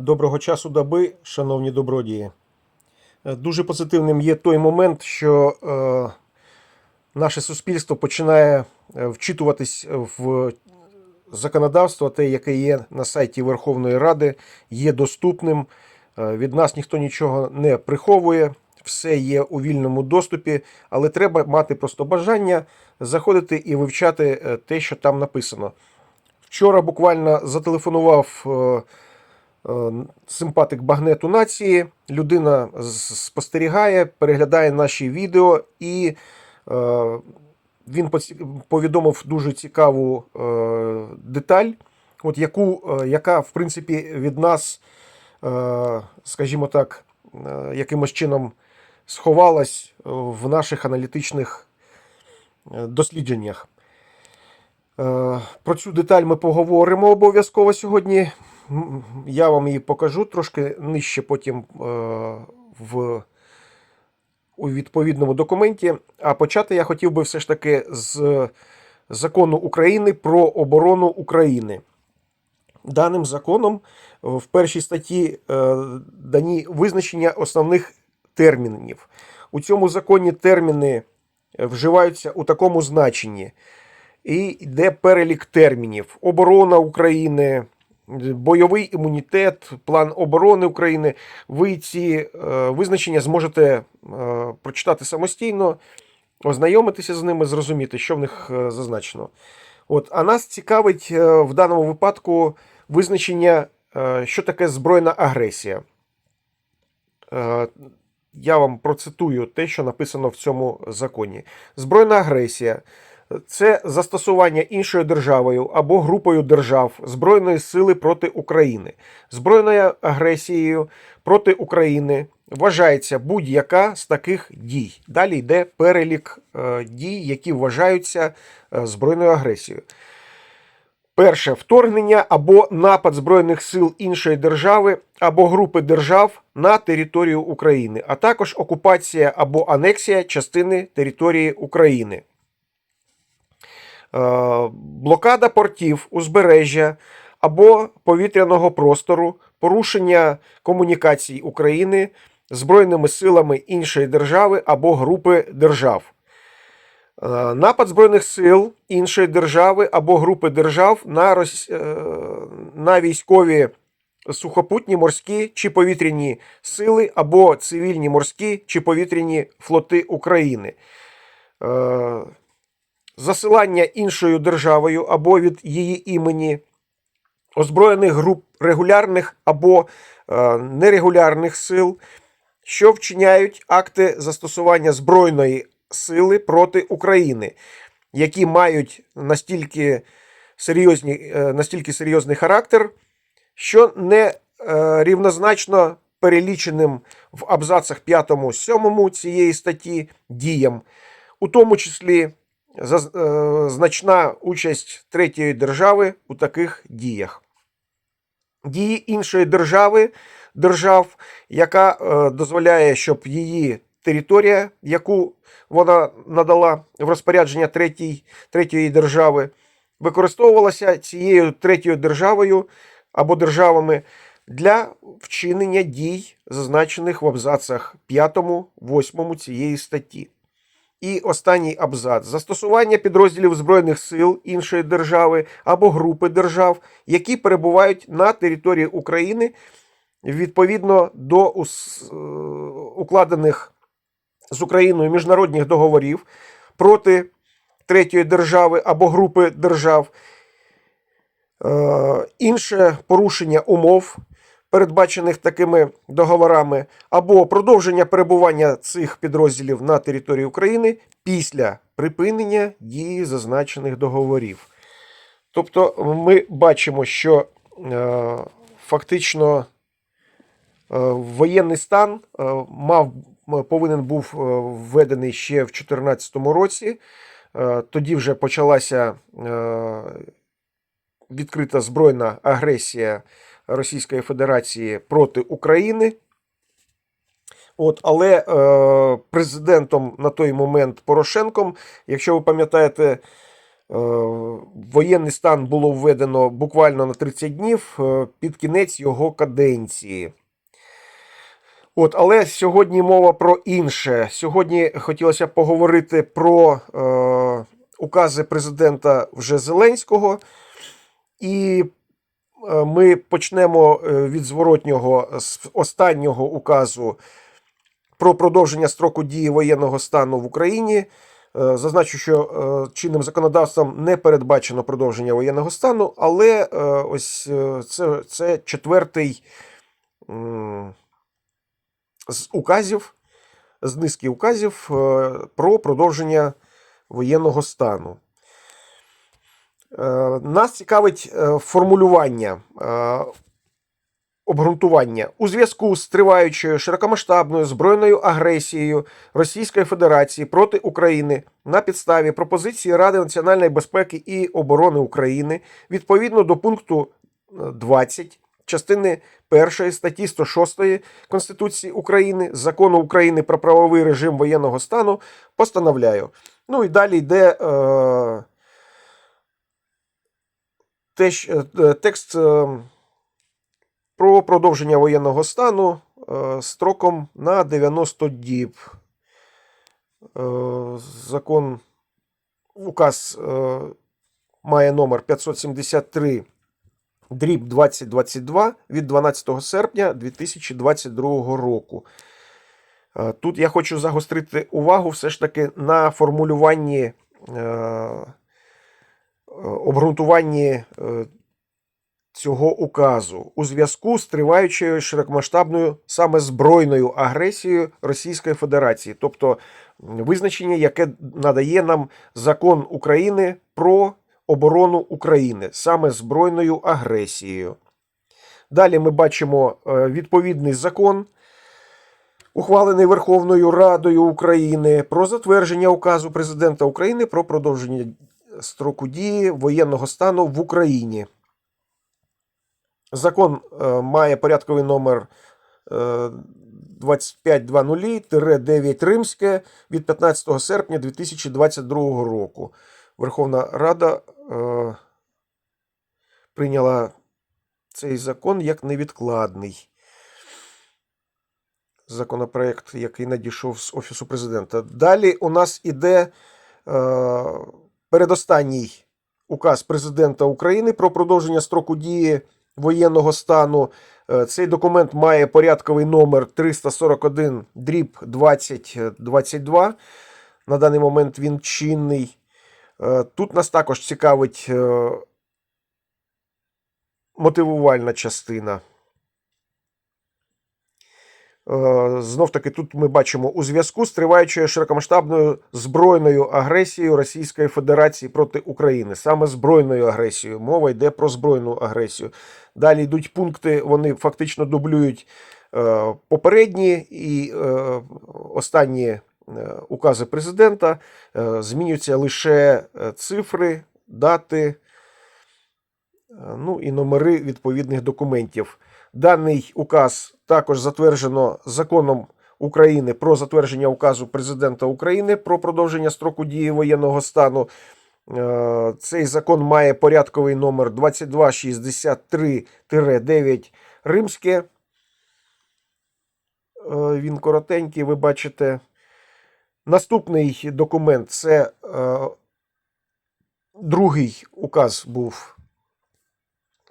Доброго часу доби, шановні добродії. Е, Дуже позитивним є той момент, що е, наше суспільство починає е, вчитуватись в законодавство, те, яке є на сайті Верховної Ради, є доступним. Від нас ніхто нічого не приховує, все є у вільному доступі, але треба мати просто бажання заходити і вивчати те, що там написано. Вчора буквально зателефонував симпатик багнету нації. Людина спостерігає, переглядає наші відео, і е, він повідомив дуже цікаву е, деталь, от яку, е, яка, в принципі, від нас, е, скажімо так, е, якимось чином сховалась в наших аналітичних е, дослідженнях. Е, Про цю деталь ми поговоримо обов'язково сьогодні. Я вам її покажу трошки нижче потім е, в, у відповідному документі. А почати я хотів би все ж таки з закону України про оборону України. Даним законом в першій статті е, дані визначення основних термінів. У цьому законі терміни е, вживаються у такому значенні. І йде перелік термінів: оборона України, бойовий імунітет, план оборони України. Ви ці е, визначення зможете е, прочитати самостійно, ознайомитися з ними, зрозуміти, що в них е, зазначено. От, а нас цікавить в даному випадку визначення, що таке збройна агресія. Я вам процитую те, що написано в цьому законі. Збройна агресія це застосування іншою державою або групою держав збройної сили проти України. Збройною агресією проти України вважається будь-яка з таких дій. Далі йде перелік е, дій, які вважаються е, збройною агресією. Перше вторгнення або напад збройних сил іншої держави або групи держав на територію України, а також окупація або анексія частини території України. Е, блокада портів, узбережжя або повітряного простору, порушення комунікацій України збройними силами іншої держави або групи держав. Е, Напад збройних сил іншої держави або групи держав на, рос... е, на військові сухопутні морські чи повітряні сили або цивільні морські чи повітряні флоти України. Засилання іншою державою або від її імені озброєних груп регулярних або е, нерегулярних сил, що вчиняють акти застосування збройної сили проти України, які мають настільки, серйозні, е, настільки серйозний характер, що не е, рівнозначно переліченим в абзацах 5-7 цієї статті діям, у тому числі значна участь третьої держави у таких діях. Дії іншої держави, держав, яка е, дозволяє, щоб її територія, яку вона надала в розпорядження третій, третьої держави, використовувалася цією третьою державою або державами для вчинення дій, зазначених в абзацах 5-8 цієї статті. І останній абзац. Застосування підрозділів збройних сил іншої держави або групи держав, які перебувають на території України відповідно до е, укладених з Україною міжнародних договорів проти третьої держави або групи держав, Е, інше порушення умов, передбачених такими договорами, або продовження перебування цих підрозділів на території України після припинення дії зазначених договорів. Тобто ми бачимо, що е, фактично е, воєнний стан е, мав повинен був е, введений ще в 2014 році. Е, Тоді вже почалася е, відкрита збройна агресія Російської Федерації проти України. От, але е, президентом на той момент Порошенком, якщо ви пам'ятаєте, воєнний стан було введено буквально на 30 днів е, під кінець його каденції. От, але сьогодні мова про інше. Сьогодні хотілося поговорити про е, укази президента вже Зеленського. І е, ми почнемо е, від зворотнього з останнього указу про продовження строку дії воєнного стану в Україні. Е, Зазначу, що е, чинним законодавством не передбачено продовження воєнного стану, але е, ось е, це, це четвертий з указів, з низки указів е, про продовження воєнного стану. Е, Нас цікавить е, формулювання, е, обґрунтування у зв'язку з триваючою широкомасштабною збройною агресією Російської Федерації проти України на підставі пропозиції Ради національної безпеки і оборони України відповідно до пункту е, 20 частини 1 статті 106 Конституції України, Закону України про правовий режим воєнного стану постановляю. Ну і далі йде е, теж, е, текст е, про продовження воєнного стану е, строком на 90 діб. Е, закон, указ е, має номер 573 дріб 2022 від 12 серпня 2022 року. Е, Тут я хочу загострити увагу все ж таки на формулюванні е, е, обґрунтуванні е, цього указу у зв'язку з триваючою широкомасштабною саме збройною агресією Російської Федерації, тобто визначення, яке надає нам закон України про оборону України саме збройною агресією. Далі ми бачимо е, відповідний закон, ухвалений Верховною Радою України про затвердження указу президента України про продовження строку дії воєнного стану в Україні. Закон е, має порядковий номер е, 2520-9 Римське від 15 серпня 2022 року. Верховна Рада е, прийняла цей закон як невідкладний. Законопроект, який надійшов з Офісу президента. Далі у нас іде е, передостанній указ президента України про продовження строку дії воєнного стану. Е, Цей документ має порядковий номер 341 дріб 2022. На даний момент він чинний. Е, Тут нас також цікавить е, мотивувальна частина. Знов таки, тут ми бачимо у зв'язку з триваючою широкомасштабною збройною агресією Російської Федерації проти України. Саме збройною агресією. Мова йде про збройну агресію. Далі йдуть пункти, вони фактично дублюють е, попередні і е, останні е, укази президента. Е, змінюються лише е, цифри, дати, е, ну і номери відповідних документів. Даний указ також затверджено законом України про затвердження указу президента України про продовження строку дії воєнного стану. Е, Цей закон має порядковий номер 2263-9 Римське. Е, Він коротенький, ви бачите. Наступний документ це е, другий указ був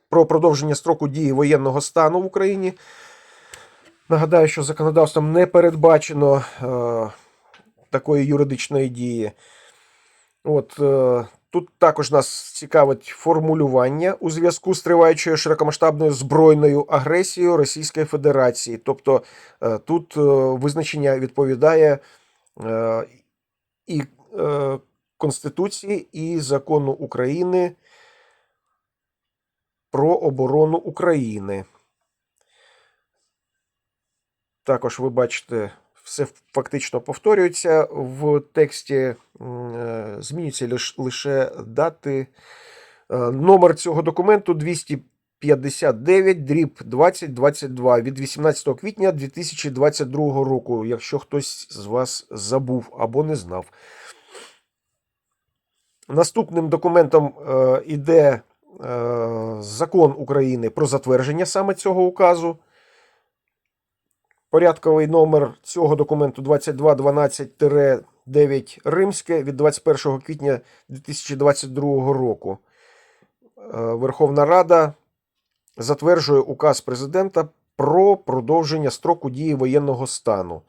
про продовження строку дії воєнного стану в Україні. Нагадаю, що законодавством не передбачено е, такої юридичної дії. От, е, тут також нас цікавить формулювання у зв'язку з триваючою широкомасштабною збройною агресією Російської Федерації. Тобто е, тут е, визначення відповідає е, і е, Конституції, і закону України про оборону України. Також ви бачите, все фактично повторюється в тексті, е, змінюються лише дати. Е, Номер цього документу 259 дріб 2022 від 18 квітня 2022 року, якщо хтось з вас забув або не знав. Наступним документом е, іде закон України про затвердження саме цього указу. Порядковий номер цього документу 2212-9 Римське від 21 квітня 2022 року. Е, Верховна Рада затверджує указ президента про продовження строку дії воєнного стану.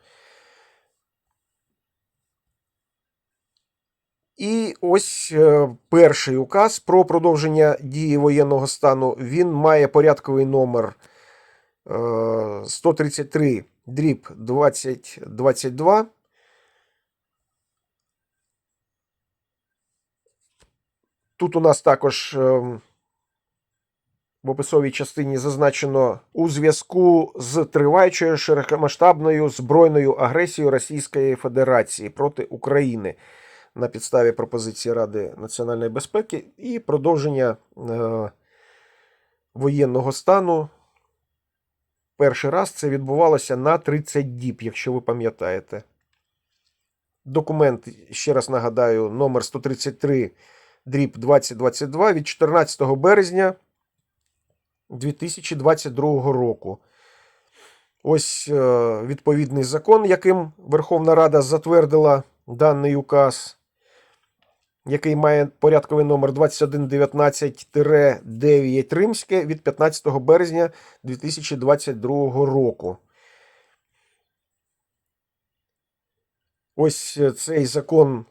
І ось е, перший указ про продовження дії воєнного стану. Він має порядковий номер е, 133 дріб 2022. Тут у нас також е, в описовій частині зазначено у зв'язку з триваючою широкомасштабною збройною агресією Російської Федерації проти України на підставі пропозиції Ради національної безпеки і продовження е, воєнного стану. Перший раз це відбувалося на 30 діб, якщо ви пам'ятаєте. Документ, ще раз нагадаю, номер 133 дріб 2022 від 14 березня 2022 року. Ось е, відповідний закон, яким Верховна Рада затвердила даний указ, який має порядковий номер 2119-9 Римське від 15 березня 2022 року. Ось е, цей закон,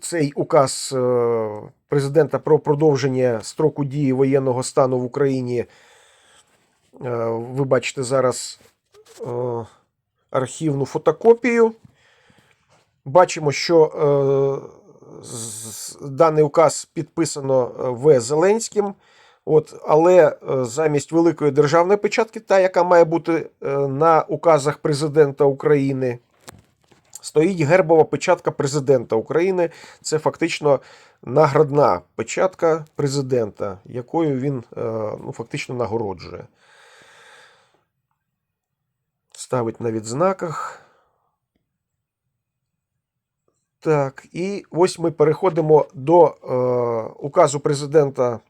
цей указ е, президента про продовження строку дії воєнного стану в Україні. е, Ви бачите зараз архівну фотокопію. Бачимо, що даний указ підписано е, В. Зеленським. От, але е, замість великої державної печатки, та, яка має бути е, на указах президента України, стоїть гербова печатка президента України. Це фактично наградна печатка президента, якою він ну, фактично нагороджує. Ставить на відзнаках. Так, і ось ми переходимо до е, указу президента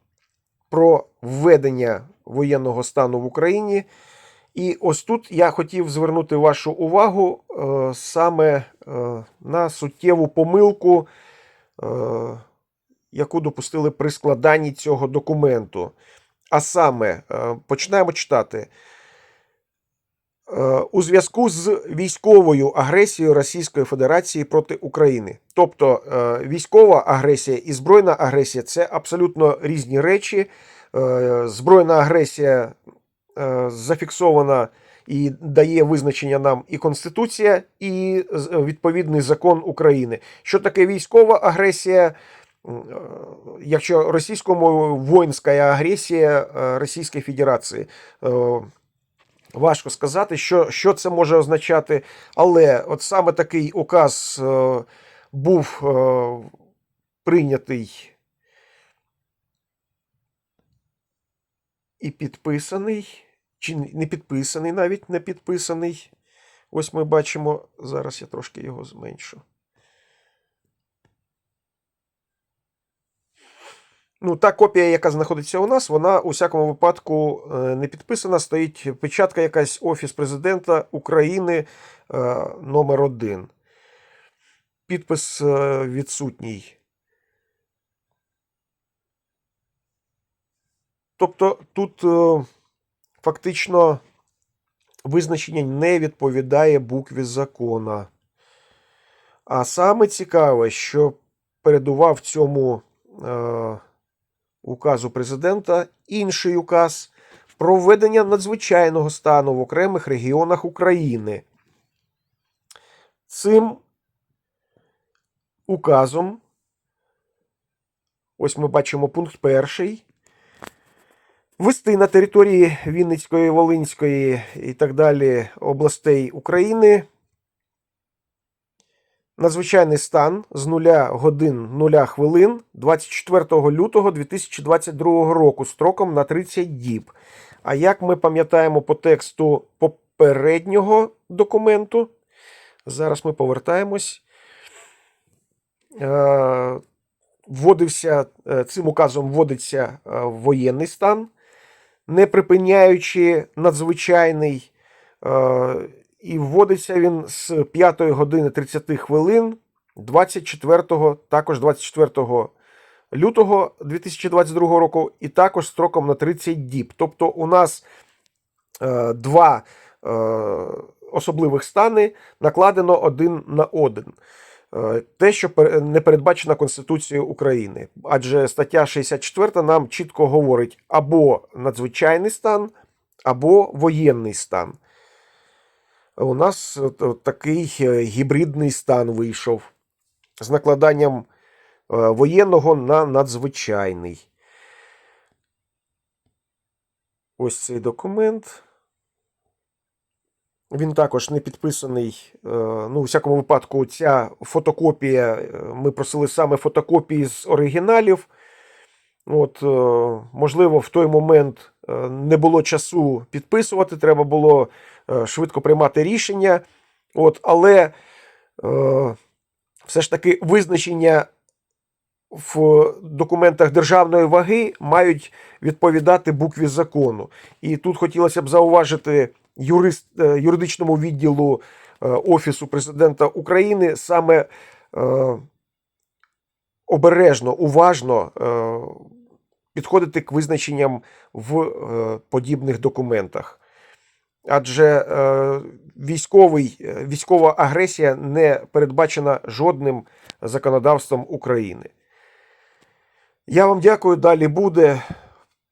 про введення воєнного стану в Україні. І ось тут я хотів звернути вашу увагу е, саме е, на суттєву помилку, е, яку допустили при складанні цього документу. А саме, е, починаємо читати. У зв'язку з військовою агресією Російської Федерації проти України. Тобто е, військова агресія і збройна агресія це абсолютно різні речі. Е, Збройна агресія е, зафіксована і дає визначення нам і Конституція, і відповідний закон України. Що таке військова агресія? Якщо російською мовою воїнська агресія Російської Федерації. Важко сказати, що, що це може означати, але от саме такий указ е, був е, прийнятий і підписаний, чи не підписаний, навіть не підписаний. Ось ми бачимо, зараз я трошки його зменшу. Ну, та копія, яка знаходиться у нас, вона у всякому випадку е, не підписана. Стоїть печатка якась Офіс президента України е, номер 1 Підпис е, відсутній. Тобто тут фактично визначення не відповідає букві закона. А саме цікаве, що передував цьому указу президента інший указ про введення надзвичайного стану в окремих регіонах України. Цим указом, ось ми бачимо пункт перший. Ввести на території Вінницької, Волинської і так далі областей України надзвичайний стан з 0 годин 0 хвилин 24 лютого 2022 року строком на 30 діб. А як ми пам'ятаємо по тексту попереднього документу, зараз ми повертаємось. Е, вводився, е, цим указом вводиться е, воєнний стан, не припиняючи надзвичайний, і вводиться він з 5 години 30 хвилин 24, також 24 лютого 2022 року, і також строком на 30 діб. Тобто у нас е, два е, особливих стани накладено один на один. Е, Те, що не передбачено Конституцією України. Адже стаття 64 нам чітко говорить або надзвичайний стан, або воєнний стан. У нас от такий е, гібридний стан вийшов з накладанням е, воєнного на надзвичайний. Ось цей документ. Він також не підписаний. е, Ну, у всякому випадку, ця фотокопія. е, Ми просили саме фотокопії з оригіналів. От, е, можливо, в той момент е, не було часу підписувати, треба було е, швидко приймати рішення. От, але е, все ж таки визначення в документах державної ваги мають відповідати букві закону. І тут хотілося б зауважити юрист, е, юридичному відділу е, Офісу президента України саме е, обережно, уважно е, підходити к визначенням в е, подібних документах. Адже е, військовий, е, військова агресія не передбачена жодним законодавством України. Я вам дякую. Далі буде.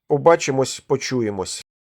Побачимось, почуємось.